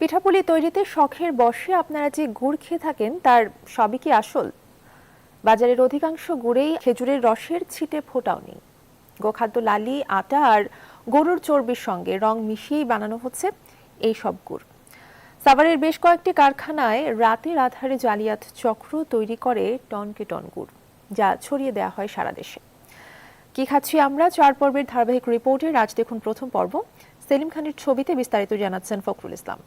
পিঠাপুলি তৈরিতে শখের বশে আপনারা যে গুড় খেয়ে থাকেন, তার সবই কি আসল? বাজারের অধিকাংশ গুড়েই খেজুরের রসের ছিটে ফোটাও নেই। গোখাদ্য লালি, আটা আর গরুর চর্বির সঙ্গে রং মিশিয়েই বানানো হচ্ছে এই সব গুড়। সাভারের বেশ কয়েকটি কারখানায় রাতের আধারে জালিয়াত চক্র তৈরি করে টনকে টন গুড়, যা ছড়িয়ে দেওয়া হয় সারা দেশে। কি খাচ্ছি আমরা? চার পর্বের ধারাবাহিক রিপোর্টে আজ দেখুন প্রথম পর্ব। সেলিম খানের ছবিতে বিস্তারিত জানাচ্ছেন ফখরুল ইসলাম।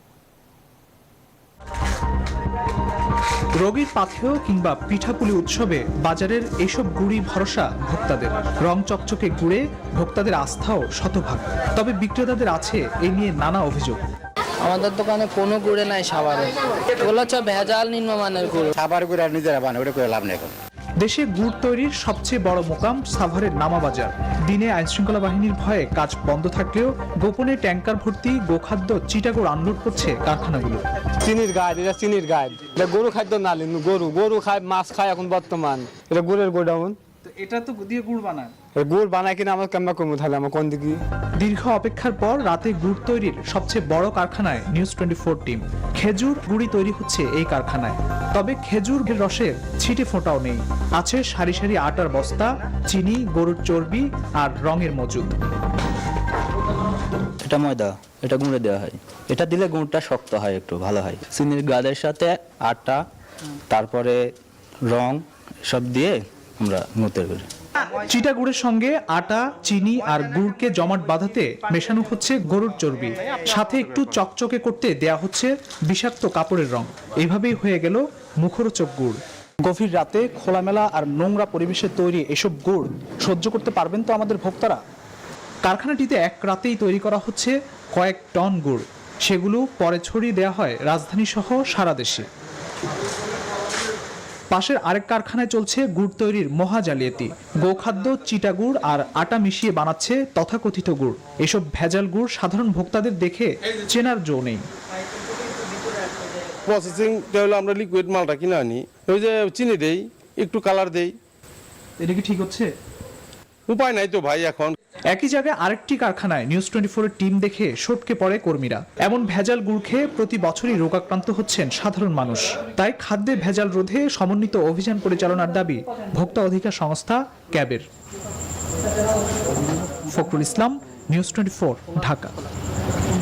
রোগীর পাথেয় কিংবা পিঠাপুলি উৎসবে বাজারের এসব গুড়ি ভরসা ভোক্তাদের। রং চকচকে গুড়ে ভোক্তাদের আস্থাও শতভাগ। তবে বিক্রেতাদের আছে এ নিয়ে নানা অভিযোগ। আমাদের দোকানে কোনো গুড়ে নাই সাবারে হচ্ছে ভেজাল নিম্নমানের গুড়। সাবার করে আর নিজেরা বানায় ওটা করে লাভ নেই দেশে গুড় তৈরির সবচেয়ে বড় মোকাম সাভারের নামাবাজার। দিনে আইনশৃঙ্খলা বাহিনীর ভয়ে কাজ বন্ধ থাকলেও গোপনে ট্যাঙ্কার ভর্তি গোখাদ্য চিটাগোর আনলোড করছে কারখানাগুলো। চিনির গাছ এটা চিনির গাছ এটা গরু খাদ্য না লিনু গরু। গরু খায় মাছ খায় এখন বর্তমান। এটা গুড়ের গোডাউন। এটা তো দিয়ে গুড় বানায়। গুড় বানায় কিনা আমার কেমন কমু তাহলে? আমার কোন দিকে? দীর্ঘ অপেক্ষার পর রাতে গুড় তৈরির সবচেয়ে বড় কারখানায় নিউজ টোয়েন্টি ফোর টিম খেজুর গুড়ি তৈরি হচ্ছে এই কারখানায়। তবে খেজুর রসের ছিটে ফোঁটাও নেই। আছে সারি সারি আটার বস্তা চিনি গরুর চর্বি আর রঙের মজুদ। এটা ময়দা এটা গুঁড়ে দেওয়া হয়। এটা দিলে গুঁড়টা শক্ত হয় একটু ভালো হয়। চিনির গাদের সাথে আটা তারপরে রং সব দিয়ে আমরা গুঁড়ো তৈরি করি চিটা গুড়ের সঙ্গে আটা, চিনি আর গুড়কে জমাট বাঁধাতে মেশানো হচ্ছে গরুর চর্বি। সাথে একটু চকচকে করতে দেয়া হচ্ছে বিষাক্ত কাপড়ের রং। এইভাবেই হয়ে গেল মুখরোচক গুড়। গভীর রাতে খোলামেলা আর নোংরা পরিবেশে তৈরি এসব গুড় সহ্য করতে পারবেন তো আমাদের ভোক্তারা? কারখানাটিতে এক রাতেই তৈরি করা হচ্ছে কয়েক টন গুড়। সেগুলো পরে ছড়িয়ে দেওয়া হয় রাজধানী সহ সারা দেশে। পাশের আরেক কারখানায় চলছে গুড় তৈরির মহা জালিয়াতি। গোখাদ্য চিটা গুড় আর আটা মিশিয়ে বানাচ্ছে তথাকথিত গুড়। এসব ভেজাল গুড় সাধারণ ভোক্তাদের দেখে চেনার জো নেই। প্রসেসিংটা হলো আমরা লিকুইড মালটা কিনে আনি। ওই যে চিনি দেই একটু কালার দেই। এটা কি ঠিক হচ্ছে? উপায় নাই তো ভাই এখন। একই জায়গায় আরেকটি কারখানায় নিউজ টোয়েন্টি ফোরের টিম দেখে সটকে পড়ে কর্মীরা। এমন ভেজাল গুড় খেয়ে প্রতি বছরই রোগাক্রান্ত হচ্ছেন সাধারণ মানুষ। তাই খাদ্যে ভেজাল রোধে সমন্বিত অভিযান পরিচালনার দাবি ভোক্তা অধিকার সংস্থা ক্যাবের। Fakhrul Islam news twenty Dhaka.